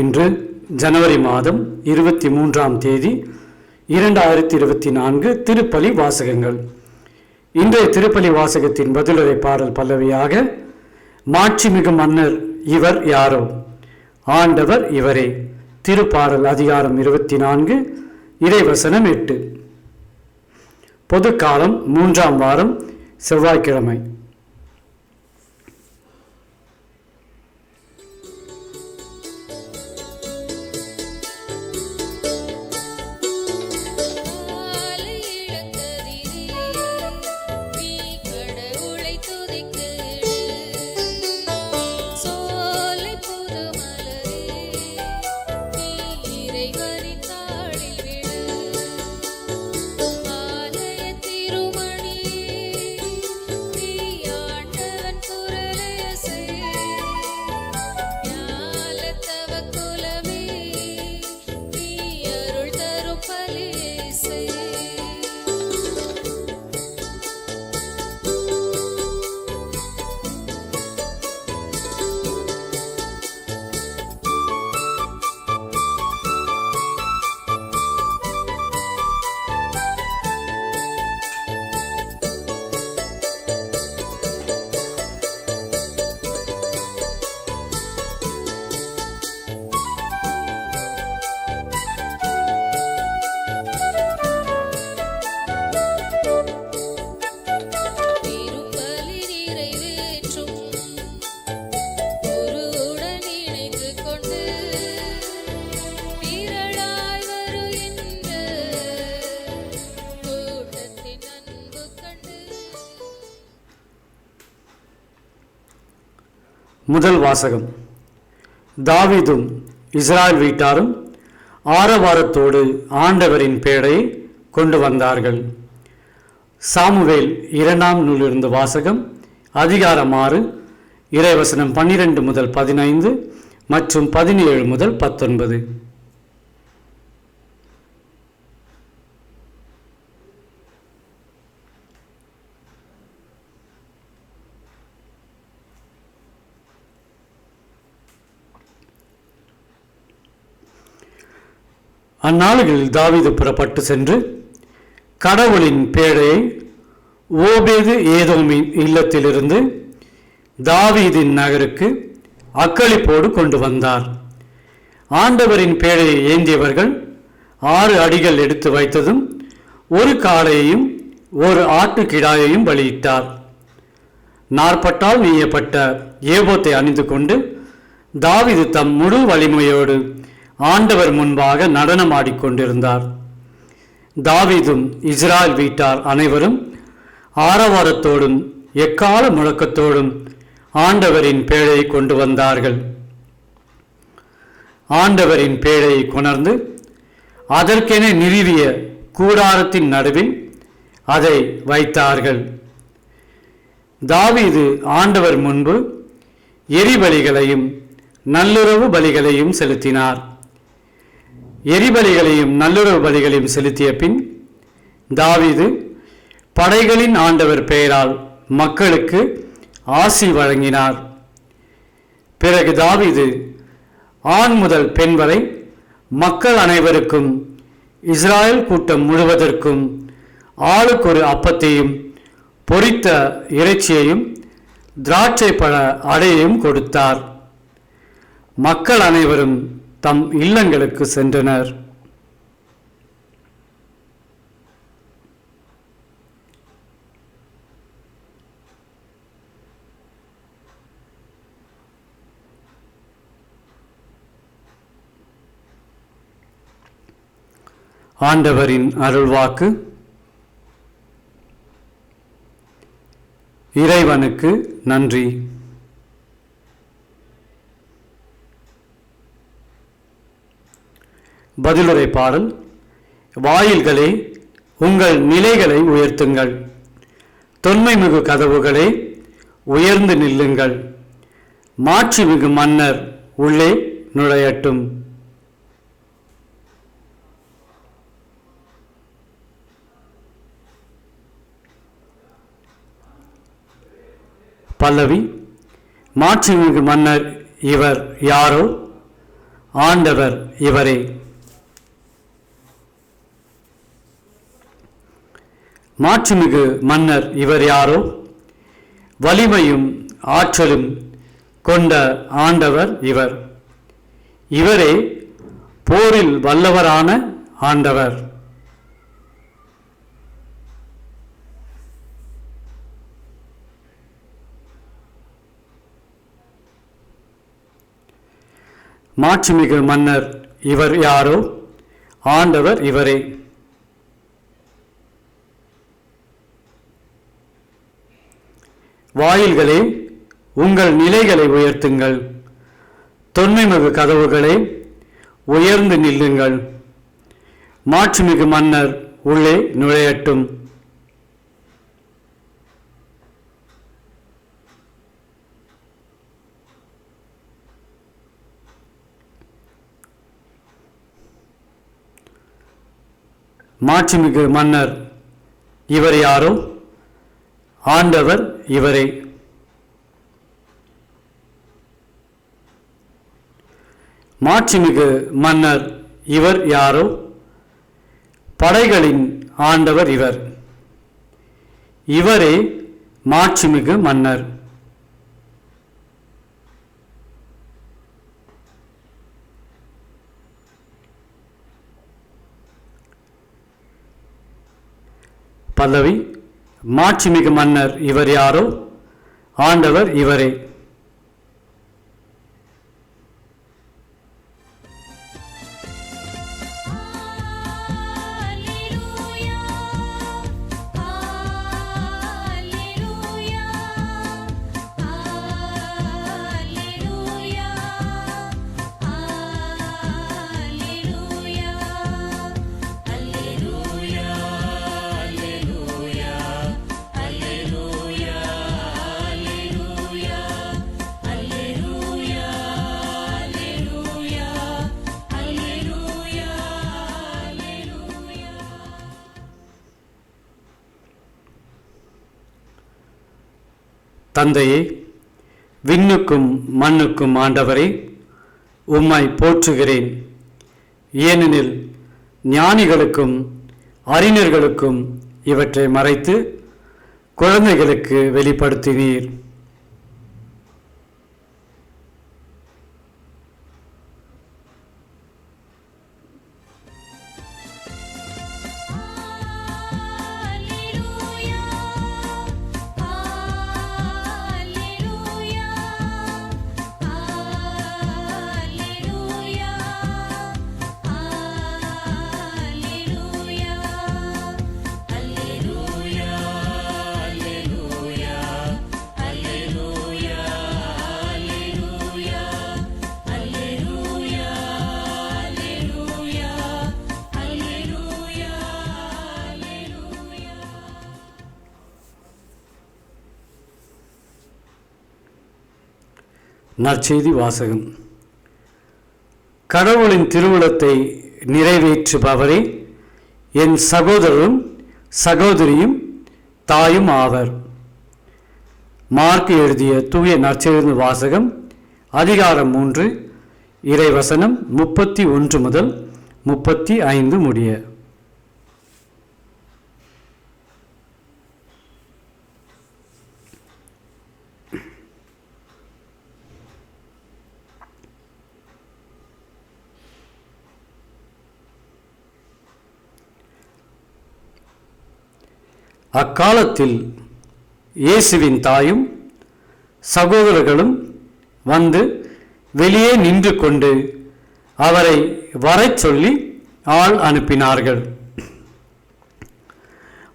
இன்று ஜனவரி மாதம் இருபத்தி மூன்றாம் தேதி இரண்டாயிரத்தி இருபத்தி நான்கு திருப்பலி வாசகங்கள். இன்றைய திருப்பலி வாசகத்தின் பதிலுரை பாடல் பல்லவியாக மாட்சிமிகு மன்னர் இவர் யாரோ? ஆண்டவர் இவரே. திருப்பாடல் அதிகாரம் இருபத்தி நான்கு இறைவசனம் எட்டு. பொதுக்காலம் மூன்றாம் வாரம் செவ்வாய்க்கிழமை. முதல் வாசகம். தாவிதும் இஸ்ராயல் வீட்டாரும் ஆரவாரத்தோடு ஆண்டவரின் பேடையை கொண்டு வந்தார்கள். சாமுவேல் இரண்டாம் நூலிருந்து வாசகம் அதிகாரம் ஆறு இறைவசனம் பன்னிரெண்டு முதல் பதினைந்து மற்றும் பதினேழு முதல் பத்தொன்பது. அந்நாள்களில் தாவீது புறப்பட்டு சென்று கடவுளின் பேழையை ஓபேது ஏதோமின் இல்லத்திலிருந்து தாவீதின் நகருக்கு அக்களிப்போடு கொண்டு வந்தார். ஆண்டவரின் பேழையை ஏந்தியவர்கள் ஆறு அடிகள் எடுத்து வைத்ததும் ஒரு காளையையும் ஒரு ஆட்டுக்கிடாயையும் பலியிட்டார். நாற்பட்டால் நீயப்பட்ட ஏபோத்தை அணிந்து கொண்டு தாவீது தம் முழு வலிமையோடு ஆண்டவர் முன்பாக நடனமாடிக்கொண்டிருந்தார் தாவீதும் இஸ்ராயல் வீட்டார் அனைவரும் ஆரவாரத்தோடும் எக்கால முழக்கத்தோடும் ஆண்டவரின் பேழையை கொண்டு வந்தார்கள். ஆண்டவரின் பேழையை கொணர்ந்து அதற்கென நிறுவிய கூடாரத்தின் நடுவில் அதை வைத்தார்கள். தாவீது ஆண்டவர் முன்பு எரிபலிகளையும் நல்லுறவு பலிகளையும் செலுத்தினார். எரிபலிகளையும் நல்லுறவு பலிகளையும் செலுத்திய பின் தாவிது படைகளின் ஆண்டவர் பெயரால் மக்களுக்கு ஆசி வழங்கினார். பிறகு தாவிது ஆண் முதல் பெண் வரை மக்கள் அனைவருக்கும் இஸ்ராயல் கூட்டம் முழுவதற்கும் ஆளுக்கொரு அப்பத்தையும் பொரித்த இறைச்சியையும் திராட்சை பழ அடையையும் கொடுத்தார். மக்கள் அனைவரும் தம் இல்லங்களுக்கு சென்றனர். ஆண்டவரின் அருள்வாக்கு இறைவனுக்கு நன்றி. பதிலுரை பாடல் வாயில்களே உங்கள் நிலைகளை உயர்த்துங்கள். தொன்மைமிகு கதவுகளே உயர்ந்து நில்லுங்கள். மாட்சிமிகு மன்னர் உள்ளே நுழையட்டும். பல்லவி மாட்சிமிகு மன்னர் இவர் யாரோ? ஆண்டவர் இவரே. மாட்சிமிகு மன்னர் இவர் யாரோ? வலிமையும் ஆற்றலும் கொண்ட ஆண்டவர் இவர். இவரே போரில் வல்லவரான ஆண்டவர். மாட்சிமிகு மன்னர் இவர் யாரோ? ஆண்டவர் இவரே. வாயில்களே உங்கள் நிலைகளை உயர்த்துங்கள். தொன்மைமிகு கதவுகளே உயர்ந்து நில்லுங்கள். மாட்சிமிகு மன்னர் உள்ளே நுழையட்டும். மாட்சிமிகு மன்னர் இவர் யாரோ? ஆண்டவர் இவரே மாட்சிமிகு மன்னர் இவர் யாரோ? படைகளின் ஆண்டவர் இவர். இவரே மாட்சிமிகு மன்னர். பல்லவி மாட்சிமிகு மன்னர் இவர் யாரோ? ஆண்டவர் இவரே. தந்தையே விண்ணுக்கும் மண்ணுக்கும் ஆண்டவரே உம்மை போற்றுகிறேன். ஏனெனில் ஞானிகளுக்கும் அறிஞர்களுக்கும் இவற்றை மறைத்து குழந்தைகளுக்கு வெளிப்படுத்தினீர். நற்செய்தி வாசகம். கடவுளின் திருவுளத்தை நிறைவேற்றுபவரே என் சகோதரரும் சகோதரியும் தாயும் ஆவர். மார்க் எழுதிய தூய நற்செய்தி வாசகம் அதிகாரம் மூன்று இறைவசனம் முப்பத்தி ஒன்று முதல் முப்பத்தி ஐந்து முடிய. அக்காலத்தில் இயேசுவின் தாயும் சகோதரர்களும் வந்து வெளியே நின்று கொண்டு அவரை வரச் சொல்லி ஆள் அனுப்பினார்கள்.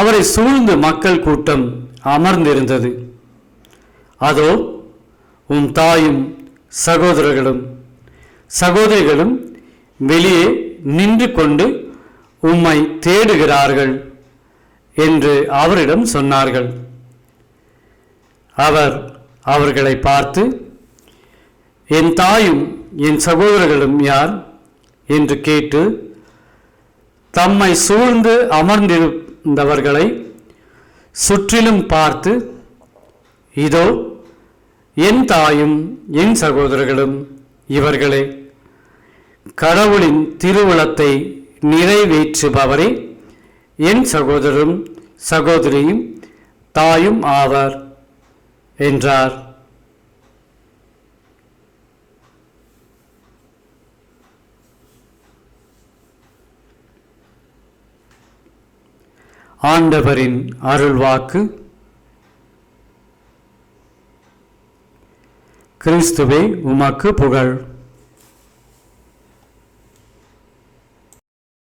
அவரை சூழ்ந்து மக்கள் கூட்டம் அமர்ந்திருந்தது. அதோ உம் தாயும் சகோதரர்களும் சகோதரிகளும் வெளியே நின்று கொண்டு உம்மை தேடுகிறார்கள். என்று அவரிடம் சொன்னார்கள். அவர் அவர்களை பார்த்து என் தாயும் என் சகோதரர்களும் யார்? என்று கேட்டு தம்மை சூழ்ந்து அமர்ந்திருந்தவர்களை சுற்றிலும் பார்த்து இதோ என் தாயும் என் சகோதரர்களும் இவர்களே கடவுளின் திருவுளத்தை நிறைவேற்றுபவரே என் சகோதரரும் சகோதரியும் தாயும் ஆவர் என்றார். ஆண்டவரின் அருள்வாக்கு. கிறிஸ்துவே உமக்கு புகழ்.